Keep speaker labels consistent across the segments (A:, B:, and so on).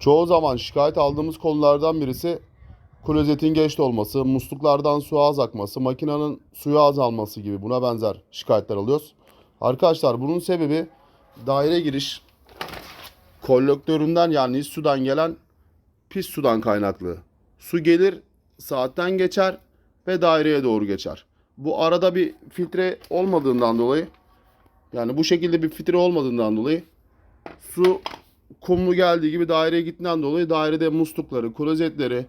A: Çoğu zaman şikayet aldığımız konulardan birisi klozetin geç dolması, musluklardan su az akması, makinenin suyu azalması gibi buna benzer şikayetler alıyoruz. Arkadaşlar bunun sebebi daire giriş kolektöründen yani iç sudan gelen pis sudan kaynaklı. Su gelir, saatten geçer ve daireye doğru geçer. Bu arada bir filtre olmadığından dolayı yani bu şekilde bir filtre olmadığından dolayı su kumlu geldiği gibi daireye gittiğinden dolayı dairede muslukları, klozetleri,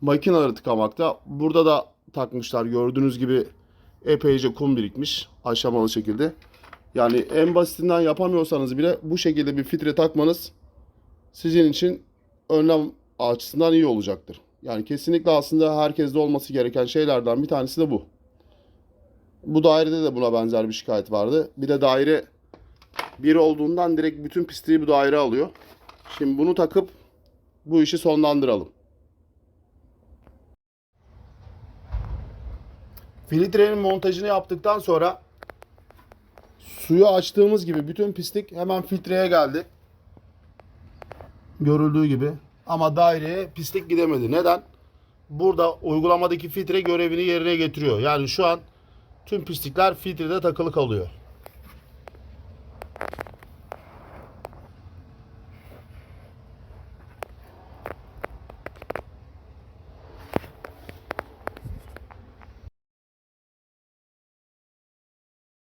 A: makineleri tıkamakta. Burada da takmışlar gördüğünüz gibi epeyce kum birikmiş aşamalı şekilde. Yani en basitinden yapamıyorsanız bile bu şekilde bir filtre takmanız sizin için önlem açısından iyi olacaktır. Yani kesinlikle aslında herkeste olması gereken şeylerden bir tanesi de bu. Bu dairede de buna benzer bir şikayet vardı. Bir de daire bir olduğundan direkt bütün pisliği bu daire alıyor. Şimdi bunu takıp bu işi sonlandıralım. Filtrenin montajını yaptıktan sonra suyu açtığımız gibi bütün pislik hemen filtreye geldi. Görüldüğü gibi. Ama daireye pislik gidemedi. Neden? Burada uygulamadaki filtre görevini yerine getiriyor. Yani şu an tüm pislikler filtrede takılı kalıyor.